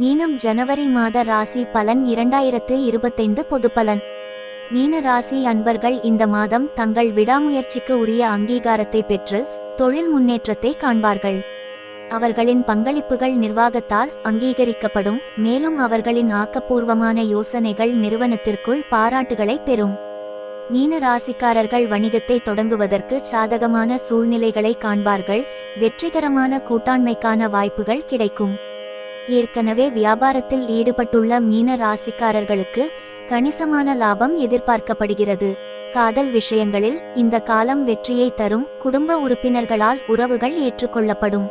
மீனம் ஜனவரி மாத ராசி பலன் இரண்டாயிரத்து இருபத்தைந்து பொதுப்பலன் மீன ராசி அன்பர்கள் இந்த மாதம் தங்கள் விடாமுயற்சிக்கு உரிய அங்கீகாரத்தை பெற்று தொழில் முன்னேற்றத்தை காண்பார்கள். அவர்களின் பங்களிப்புகள் நிர்வாகத்தால் அங்கீகரிக்கப்படும் மேலும் அவர்களின் ஆக்கப்பூர்வமான யோசனைகள் நிறுவனத்திற்குள் பாராட்டுகளை பெறும். மீன ராசிக்காரர்கள் வணிகத்தை தொடங்குவதற்கு சாதகமான சூழ்நிலைகளை காண்பார்கள் வெற்றிகரமான கூட்டாண்மைக்கான வாய்ப்புகள் கிடைக்கும். ஏற்கனவே வியாபாரத்தில் ஈடுபட்டுள்ள மீன ராசிக்காரர்களுக்கு கணிசமான லாபம் எதிர்பார்க்கப்படுகிறது. காதல் விஷயங்களில் இந்த காலம் வெற்றியை தரும் குடும்ப உறுப்பினர்களால் உறவுகள் ஏற்றுக்கொள்ளப்படும்.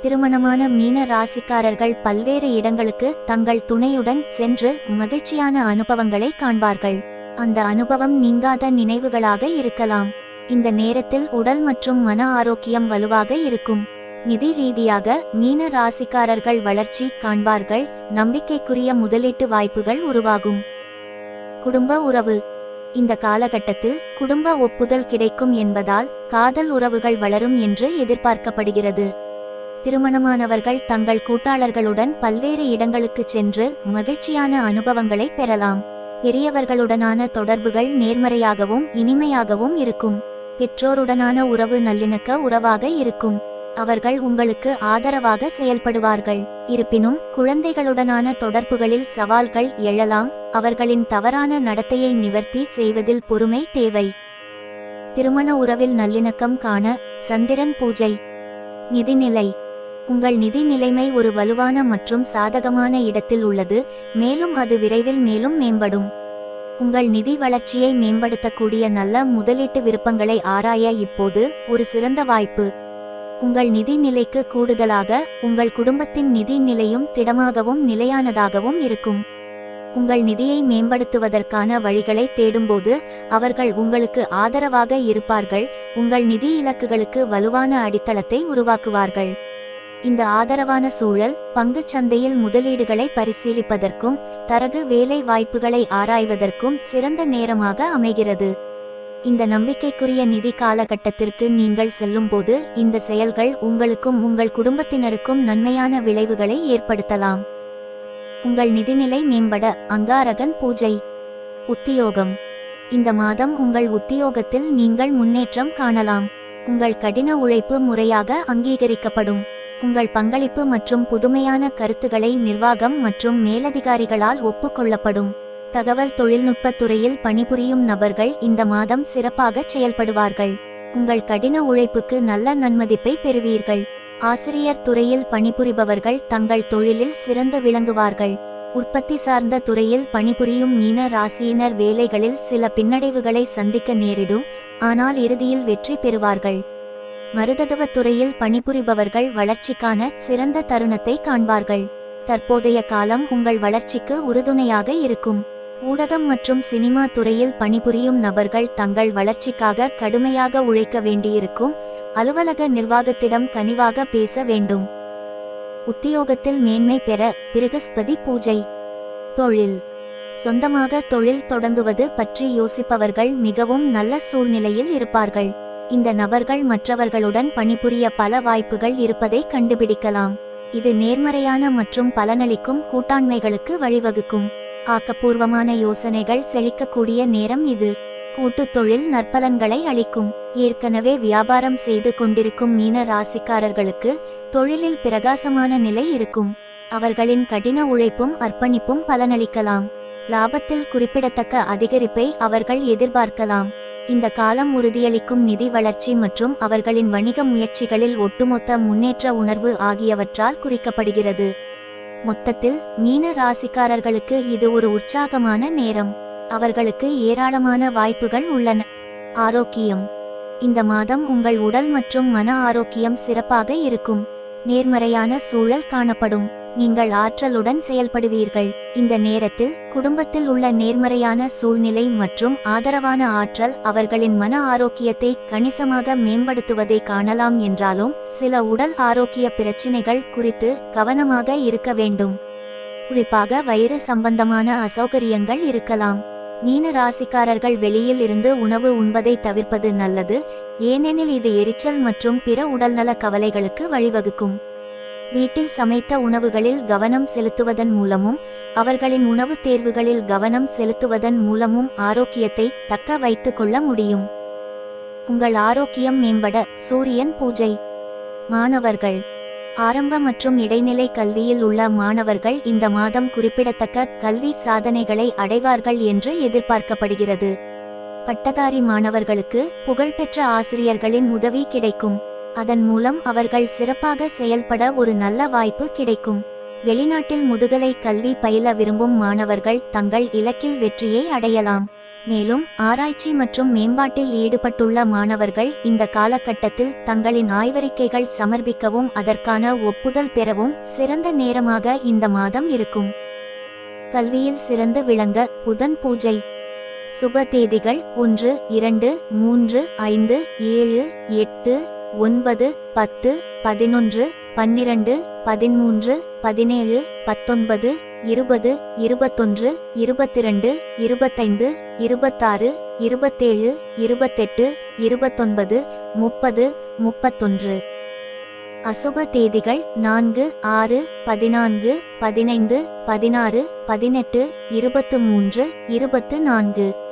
திருமணமான மீன ராசிக்காரர்கள் பல்வேறு இடங்களுக்கு தங்கள் துணையுடன் சென்று மகிழ்ச்சியான அனுபவங்களை காண்பார்கள். அந்த அனுபவம் நீங்காத நினைவுகளாக இருக்கலாம். இந்த நேரத்தில் உடல் மற்றும் மன ஆரோக்கியம் வலுவாக இருக்கும். நிதி ரீதியாக மீன ராசிக்காரர்கள் வளர்ச்சி காண்பார்கள் நம்பிக்கைக்குரிய முதலீட்டு வாய்ப்புகள் உருவாகும். குடும்ப உறவு. இந்த காலகட்டத்தில் குடும்ப ஒப்புதல் கிடைக்கும் என்பதால் காதல் உறவுகள் வளரும் என்று எதிர்பார்க்கப்படுகிறது. திருமணமானவர்கள் தங்கள் கூட்டாளர்களுடன் பல்வேறு இடங்களுக்கு சென்று மகிழ்ச்சியான அனுபவங்களை பெறலாம். பெரியவர்களுடனான தொடர்புகள் நேர்மறையாகவும் இனிமையாகவும் இருக்கும். பெற்றோருடனான உறவு நல்லிணக்க உறவாக இருக்கும். அவர்கள் உங்களுக்கு ஆதரவாக செயல்படுவார்கள். இருப்பினும் குழந்தைகளுடனான தொடர்புகளில் சவால்கள் எழலாம். அவர்களின் தவறான நடத்தையை நிவர்த்தி செய்வதில் பொறுமை தேவை. திருமண உறவில் நல்லிணக்கம் காண சந்திரன் பூஜை. நிதிநிலை. உங்கள் நிதி நிலைமை ஒரு வலுவான மற்றும் சாதகமான இடத்தில் உள்ளது. மேலும் அது விரைவில் மேலும் மேம்படும். உங்கள் நிதி வளர்ச்சியை மேம்படுத்தக்கூடிய நல்ல முதலீட்டு விருப்பங்களை ஆராய இப்போது ஒரு சிறந்த வாய்ப்பு. உங்கள் நிதி நிலைக்கு கூடுதலாக உங்கள் குடும்பத்தின் நிதி நிலையும் திடமாகவும் நிலையானதாகவும் இருக்கும். உங்கள் நிதியை மேம்படுத்துவதற்கான வழிகளை தேடும்போது அவர்கள் உங்களுக்கு ஆதரவாக இருப்பார்கள் உங்கள் நிதி இலக்குகளுக்கு வலுவான அடித்தளத்தை உருவாக்குவார்கள். இந்த ஆதரவான சூழல் பங்குச் சந்தையில் முதலீடுகளை பரிசீலிப்பதற்கும் தரகு வேலை வாய்ப்புகளை ஆராய்வதற்கும் சிறந்த நேரமாக அமைகிறது. இந்த நம்பிக்கைக்குரிய நிதி காலகட்டத்திற்கு நீங்கள் செல்லும்போது இந்த செயல்கள் உங்களுக்கும் உங்கள் குடும்பத்தினருக்கும் நன்மையான விளைவுகளை ஏற்படுத்தலாம். உங்கள் நிதிநிலை மேம்பட அங்காரகன் பூஜை. உத்தியோகம். இந்த மாதம் உங்கள் உத்தியோகத்தில் நீங்கள் முன்னேற்றம் காணலாம். உங்கள் கடின உழைப்பு முறையாக அங்கீகரிக்கப்படும். உங்கள் பங்களிப்பு மற்றும் புதுமையான கருத்துக்களை நிர்வாகம் மற்றும் மேலதிகாரிகளால் ஒப்புக்கொள்ளப்படும். தகவல் தொழில்நுட்பத் துறையில் பணிபுரியும் நபர்கள் இந்த மாதம் சிறப்பாக செயல்படுவார்கள். உங்கள் கடின உழைப்புக்கு நல்ல நன்மதிப்பை பெறுவீர்கள். ஆசிரியர் துறையில் பணிபுரிபவர்கள் தங்கள் தொழிலில் சிறந்து விளங்குவார்கள். உற்பத்தி சார்ந்த துறையில் பணிபுரியும் மீன ராசியினர் வேலைகளில் சில பின்னடைவுகளை சந்திக்க நேரிடும் ஆனால் இறுதியில் வெற்றி பெறுவார்கள். மருததவ துறையில் பணிபுரிபவர்கள் வளர்ச்சிக்கான சிறந்த தருணத்தை காண்பார்கள். தற்போதைய காலம் உங்கள் வளர்ச்சிக்கு உறுதுணையாக இருக்கும். ஊடகம் மற்றும் சினிமா துறையில் பணிபுரியும் நபர்கள் தங்கள் வளர்ச்சிக்காக கடுமையாக உழைக்க வேண்டியிருக்கும். அலுவலக நிர்வாகத்திடம் கனிவாக பேச வேண்டும். உத்தியோகத்தில் மேன்மை பெற பிருகஸ்பதி பூஜை. தொழில். சொந்தமாக தொழில் தொடங்குவது பற்றி யோசிப்பவர்கள் மிகவும் நல்ல சூழ்நிலையில் இருப்பார்கள். இந்த நபர்கள் மற்றவர்களுடன் பணிபுரிய பல வாய்ப்புகள் இருப்பதை கண்டுபிடிக்கலாம். இது நேர்மறையான மற்றும் பலனளிக்கும் கூட்டாண்மைகளுக்கு வழிவகுக்கும். ஆக்கப்பூர்வமான யோசனைகள் செழிக்கக்கூடிய நேரம் இது. கூட்டுத் தொழில் நற்பலன்களை அளிக்கும். ஏற்கனவே வியாபாரம் செய்து கொண்டிருக்கும் மீன ராசிக்காரர்களுக்கு தொழிலில் பிரகாசமான நிலை இருக்கும். அவர்களின் கடின உழைப்பும் அர்ப்பணிப்பும் பலனளிக்கலாம். லாபத்தில் குறிப்பிடத்தக்க அதிகரிப்பை அவர்கள் எதிர்பார்க்கலாம். இந்த காலம் உறுதியளிக்கும் நிதி வளர்ச்சி மற்றும் அவர்களின் வணிக முயற்சிகளில் ஒட்டுமொத்த முன்னேற்ற உணர்வு ஆகியவற்றால் குறிக்கப்படுகிறது. மொத்தத்தில் மீன ராசிக்காரர்களுக்கு இது ஒரு உற்சாகமான நேரம். அவர்களுக்கு ஏராளமான வாய்ப்புகள் உள்ளன. ஆரோக்கியம். இந்த மாதம் உங்கள் உடல் மற்றும் மன ஆரோக்கியம் சிறப்பாக இருக்கும். நேர்மறையான சூழல் காணப்படும். நீங்கள் ஆற்றலுடன் செயல்படுவீர்கள். இந்த நேரத்தில் குடும்பத்தில் உள்ள நேர்மறையான சூழ்நிலை மற்றும் ஆதரவான ஆற்றல் அவர்களின் மன ஆரோக்கியத்தை கணிசமாக மேம்படுத்துவதை காணலாம் என்றாலும் சில உடல் ஆரோக்கிய பிரச்சினைகள் குறித்து கவனமாக இருக்க வேண்டும். குறிப்பாக வயிறு சம்பந்தமான அசௌகரியங்கள் இருக்கலாம். மீன ராசிக்காரர்கள் வெளியில் இருந்து உணவு உண்பதை தவிர்ப்பது நல்லது ஏனெனில் இது எரிச்சல் மற்றும் பிற உடல்நல கவலைகளுக்கு வழிவகுக்கும். வீட்டில் சமைத்த உணவுகளில் கவனம் செலுத்துவதன் மூலமும் அவர்களின் உணவு தேர்வுகளில் கவனம் செலுத்துவதன் மூலமும் ஆரோக்கியத்தை தக்க வைத்துக் கொள்ள முடியும். உங்கள் ஆரோக்கியம் மேம்பட சூரியன் பூஜை. மாணவர்கள். ஆரம்ப மற்றும் இடைநிலை கல்வியில் உள்ள மாணவர்கள் இந்த மாதம் குறிப்பிடத்தக்க கல்வி சாதனைகளை அடைவார்கள் என்று எதிர்பார்க்கப்படுகிறது. பட்டதாரி மாணவர்களுக்கு புகழ்பெற்ற ஆசிரியர்களின் உதவி கிடைக்கும். அதன் மூலம் அவர்கள் சிறப்பாக செயல்பட ஒரு நல்ல வாய்ப்பு கிடைக்கும். வெளிநாட்டில் முதுகலை கல்வி பயில விரும்பும் மாணவர்கள் தங்கள் இலக்கில் வெற்றியை அடையலாம். மேலும் ஆராய்ச்சி மற்றும் மேம்பாட்டில் ஈடுபட்டுள்ள மாணவர்கள் இந்த காலகட்டத்தில் தங்களின் ஆய்வறிக்கைகள் சமர்ப்பிக்கவும் அதற்கான ஒப்புதல் பெறவும் சிறந்த நேரமாக இந்த மாதம் இருக்கும். கல்வியில் சிறந்து விளங்க புதன் பூஜை. சுப தேதிகள் ஒன்று இரண்டு மூன்று ஐந்து ஏழு எட்டு ஒன்பது பத்து பதினொன்று பன்னிரண்டு பதிமூன்று பதினேழு பத்தொன்பது இருபது இருபத்தொன்று இருபத்திரண்டு இருபத்தைந்து இருபத்தாறு இருபத்தேழு இருபத்தெட்டு இருபத்தொன்பது முப்பது முப்பத்தொன்று. அசுப தேதிகள் நான்கு ஆறு பதினான்கு பதினைந்து பதினாறு பதினெட்டு இருபத்து மூன்று இருபத்து நான்கு.